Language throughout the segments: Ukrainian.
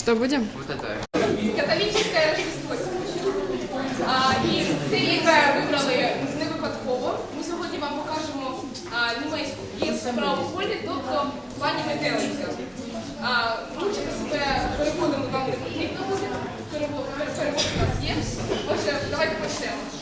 Что будем? Вот это. Католическое Рождество сьогодні. А, і це ліве вибрали не випадково. Ми сьогодні вам покажемо а, німецьку п'єсу про полі, тобто пані Метелиця. А, себе переводимо вам не потрібно буде. Перевод у нас є. Отже, давайте почнемо.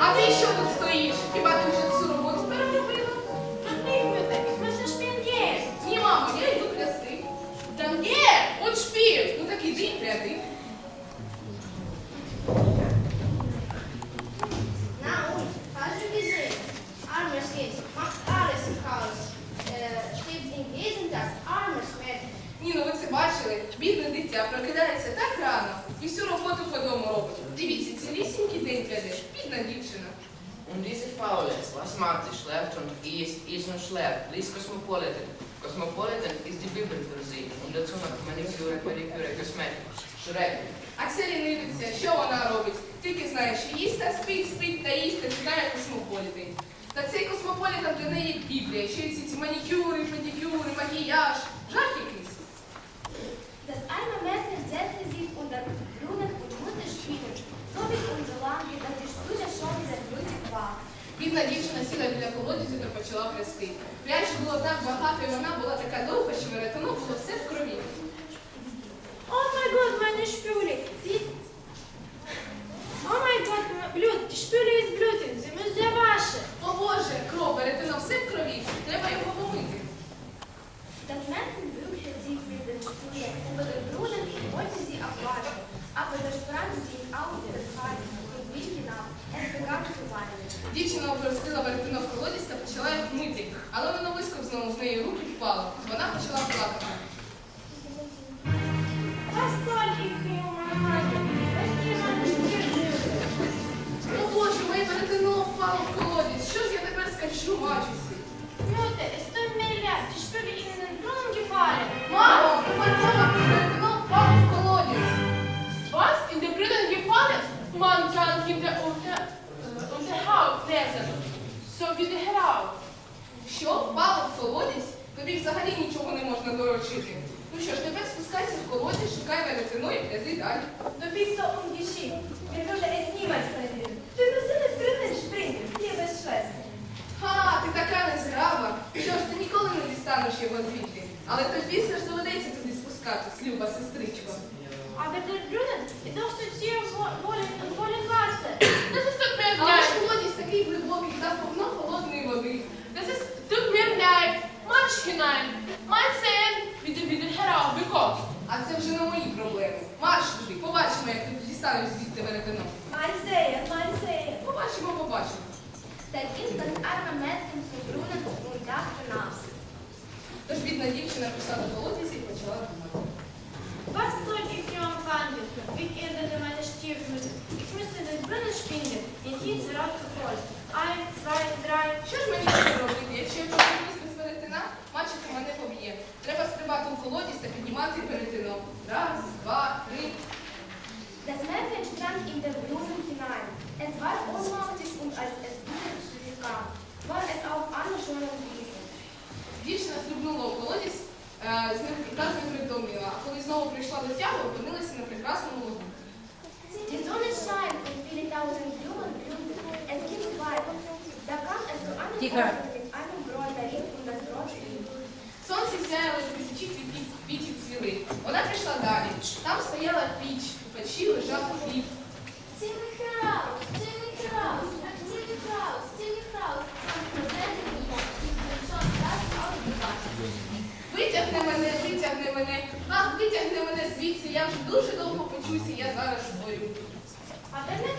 А ти що тут стоїш? Хіба ти вже цю роботу переробила? Напівмете, візьмеш шпіль є. Ні, мамо, я йду плясти. Там є, от шпіль. Ну так іди пряди. cosmatisch left und east, east und left. Please cosmopolitan. Cosmopolitan is the Bibelversie. Und dazu noch Maniküre, Pediküre, Kosmetik. Шрек. А це лінивиця, що вона робить? Тільки знаєш, що їсть та спить, спить та їсть, читає космополітен. Та цей космополітен для неї Біблія, ще ці ці манікюри, педикюри, макіяж. Жах якийсь. Das бідна дівчина сіла біля колодязі та почала грести. Прячу було так багато, і вона була така довга, що веретено було все в крові. О май год, мене шпюлі! починаємо. Майсен, віде віде гера, бікос. А це вже не мої проблеми. Марш туди, побачимо, як ти дістанеш звідти веретено. хліб. Мене, витягни мене. Ах, мене звідси, я вже дуже довго почуся, я зараз бою. А де не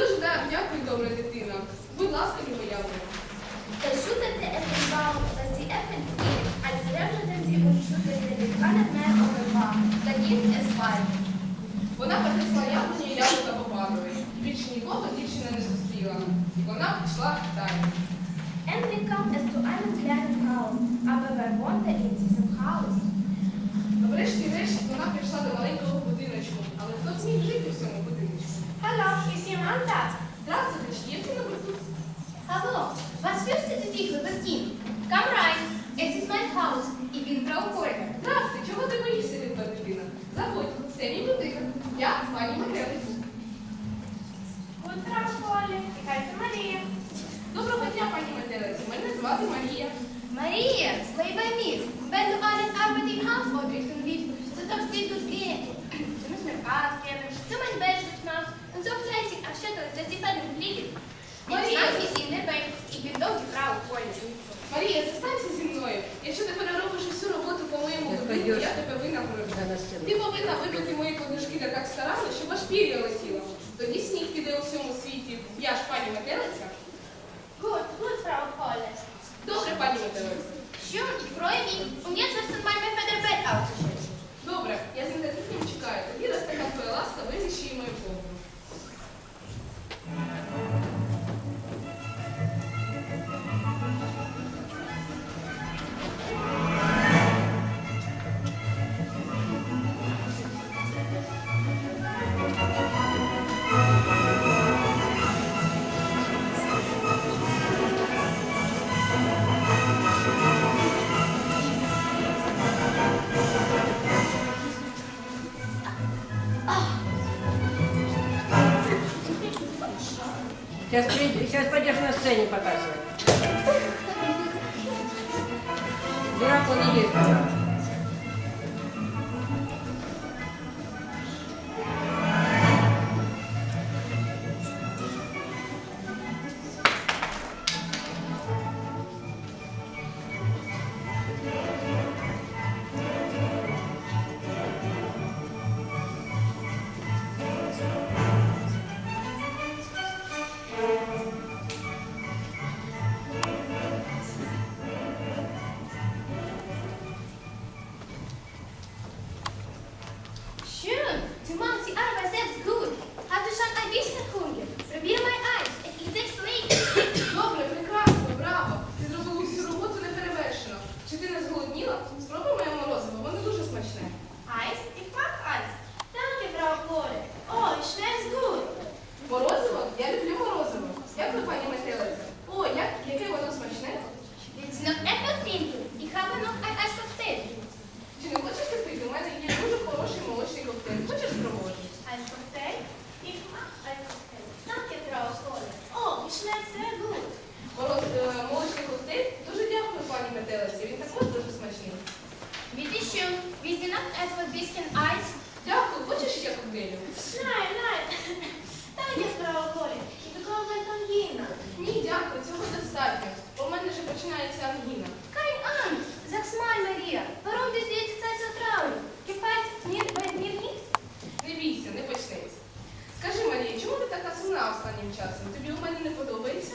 Дуже дякую, добра дитина. Будь ласка, любо дякую. Та шута те ефенбау, та зі ефен а зребна та зі умшути не відкана не оберва, та дім есвай. Вона принесла яблуні яблука Бабанові. Більше нікого дівчина не зустріла. Вона пішла в Китай. Enrica ist zu einem kleinen Haus, aber wer wohnte? Врешті-решт вона прийшла до маленького будиночку, але хто зміг жити в цьому будинку? Hello, is that дітки. Я ж пані метелиця. Гуд, гуд, фрау Холлер. Добре, пані метелиця. Schön, ich freue mich. Und Сейчас, сейчас пойдешь на сцене показывать. Дурак он и есть. Останнім часом? Тобі у мене не подобається?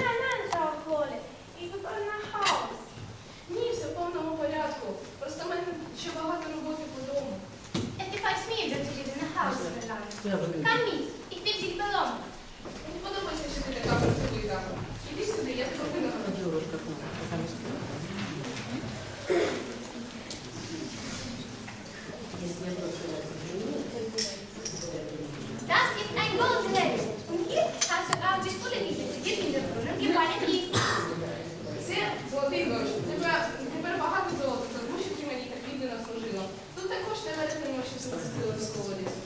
Nein, nein, Frau Kohl. Ich bekomme nach Haus. Ні, все в повному порядку. Просто в мене ще багато роботи по дому. Es gefällt mir, dass du wieder nach Hause verlangst. Komm mit. Ich will dich belohnen. Мені подобається, що ти така працьовита. Іди сюди, я тебе винагороджу. Das ist ein Goldrecht. Und hier hast du auch die Spule nicht zitiert in der Brunnen gefallen ist. Це золотий дощ. Тебе тепер багато золота, тому що ти мені так віддано служила. Тут також тебе ретельно, що все пустила до колодязі.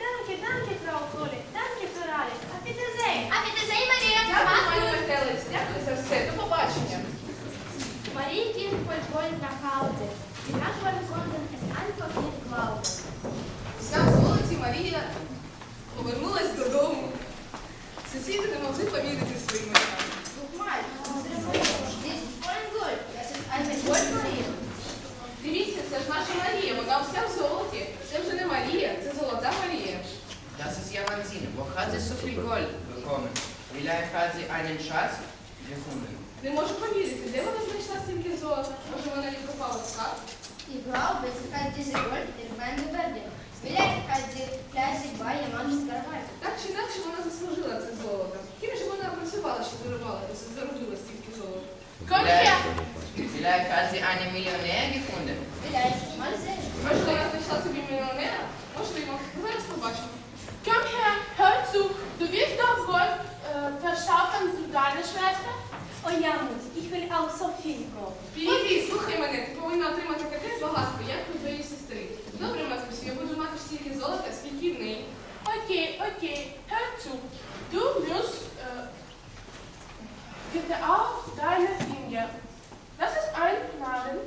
Danke, danke, Frau Kohl. Danke für alles. Auf Wiedersehen. А ти зей, Марія, Дякую, пані метелець. Дякую за все. До побачення. Marie ging voll Gold nach Hause. Die Nachbarn konnten es einfach nicht glauben. Вся в золоті Марія повернулась додому. Сусіди не могли повірити своїм очам. Guck mal, unsere Mutter. Dies ist voll Gold. Das ist eine Goldmarie. Дивіться, це ж наша Марія, вона вся в золоті. Це вже не Марія, це золота Марія. Das ist ja So viel Gold bekommen? Vielleicht hat sie einen Schatz gefunden. Не можу повірити, де вона знайшла стільки золота? Може вона відкопала скарб? Ich glaube, sie hat diese Gold irgendwann gewerdet. Vielleicht hat sie fleißig bei jemandem gearbeitet. Так чи інакше вона заслужила це золото. Ким же вона працювала, що виробала, заробила стільки золота? Vielleicht, vielleicht hat sie einen Millionär gefunden. Vielleicht. Mal sehen. Може вона знайшла собі мільйонера? Можливо. Ну, Зараз побачимо. Komm her, hör zu. Du willst doch Gold äh, verschaffen zu deiner Schwester? Oh ja, Mutti, ich will auch so viel Gold. Підійди, слухай мене, ти повинна отримати таке багатство, як у твоєї сестри. Добре, Маскусі, я буду мати стільки золота, скільки в неї. Okay, okay, hör zu. Du musst äh, bitte auf deine Finger. Das ist ein Knarren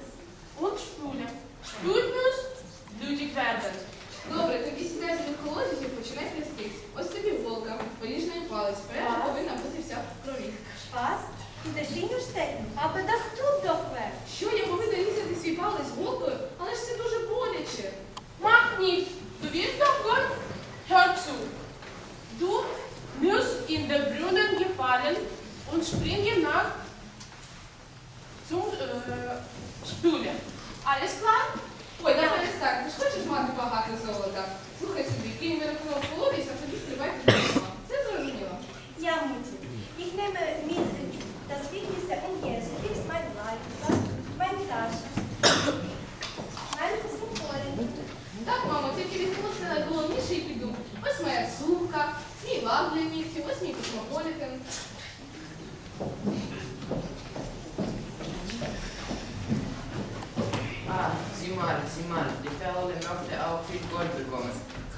und Spule. Spül muss blutig werden. Добре, тоді сідай до колодязі і починай трясти. Ось тобі голка, поріжний палець, перша Так. повинна бути вся в крові. Was? In der Finger stecken? Aber das tut doch weh. Що я повинна різати свій палець голкою? Але ж це дуже боляче. Mach nichts. Du willst doch Gold? Hör zu. Du musst in den Brunnen gefallen und springen nach zum äh, Spüle. Alles klar? Ой, давай перестань, ти ж хочеш мати багато золота? Слухай собі, Київ вирахував колодязь, а тоді стрибай туди. Це зрозуміло. Ja, Mutti. Ich nehme mit das Wichtigste und jetzt ist mein Leib, meine Tasche. Mein Fußball. Так, мамо, тільки візьму все найголовніше і піду. Ось моя сумка, мій лак для нігтів, ось мій космополітен. Sieh mal. Die Ferle möchte auch viel Gold bekommen.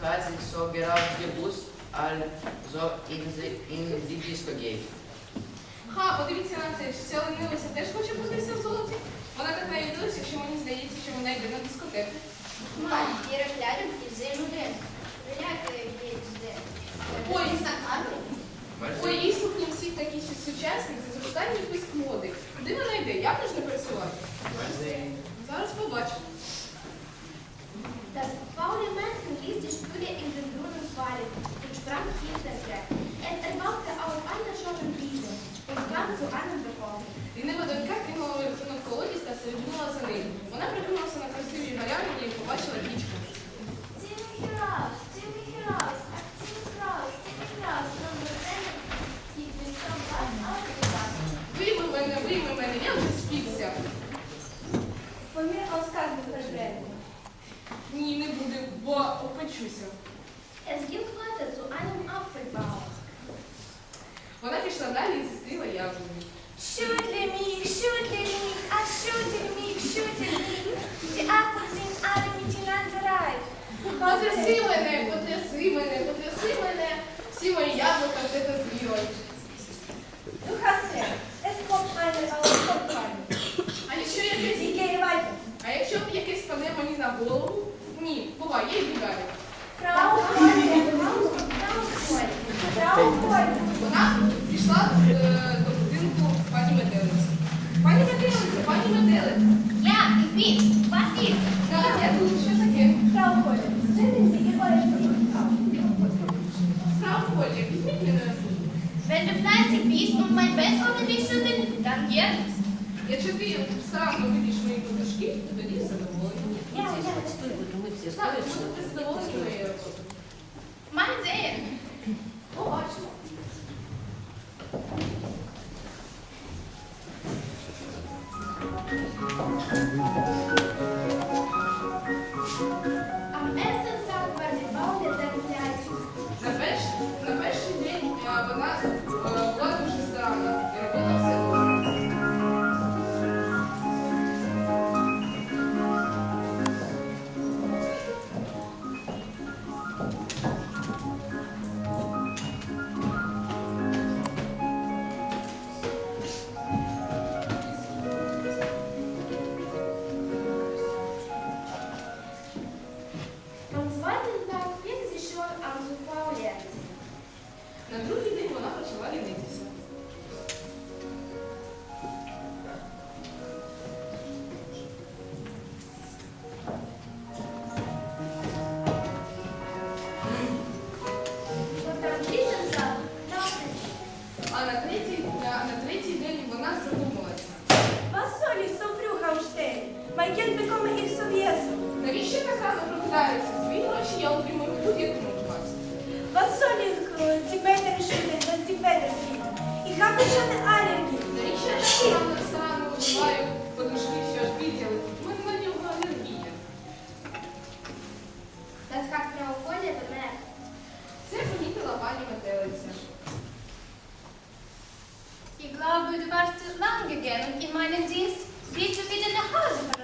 Hat sich so gerade gewusst, also in die, in die Disco geht. Ха, подивіться на це, ця ленивиця теж хоче бутися в золоті. Вона так навідалася, що мені здається, що вона йде на дискотеку. Ist sehr modern. Vielleicht äh, geht. Ой, nach Ой, її сукні всі такі ще сучасні, це з останніх моди. Куди вона йде? Як не працювати? Зараз побачимо. Und Потряси мене, потряси мене, потряси мене, всі мої яблука вже дозріли. Du hast recht. Es kommt eine aus А якщо якесь, Sie gehe weiter. а якщо б якесь пане мені на голову? Ні, бувай, я й бігаю. Frau Freunde, Frau Вона пішла е, до будинку пані Метелиці. Пані Метелице, пані Метелице. Я, Іпіт, вас є. Так, я тут. Дев'ятнадцять пісню май безпоми лісовий там є. Я чекаю сразу вирішую дошки, і тоді задоволені. Я, я, я. Ми всі задоволені. Мам, де? Mężczyznami gegangen in meinen Dienst, wie ich wieder nach Hause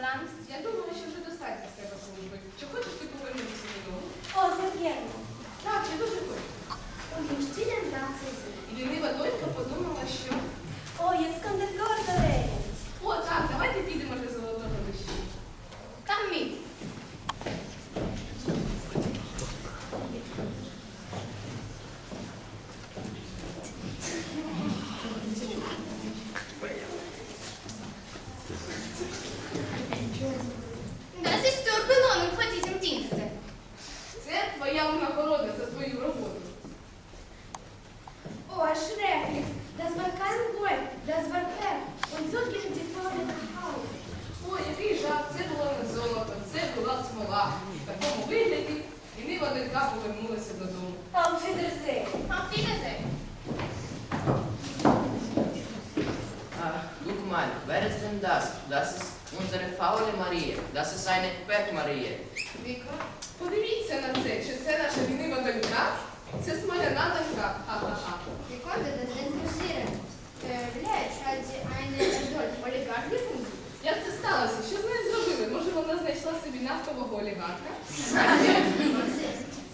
нафтового олігарха.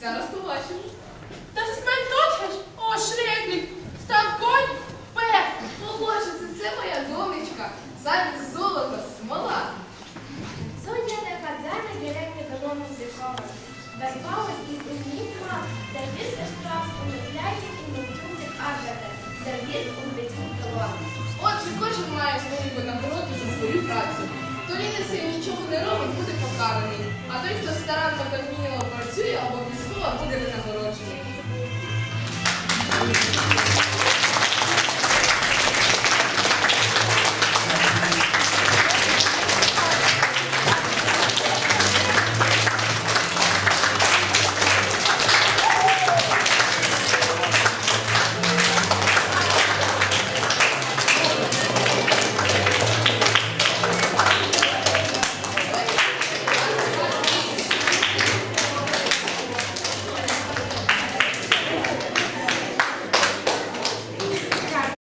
Зараз побачимо. були нагороджені.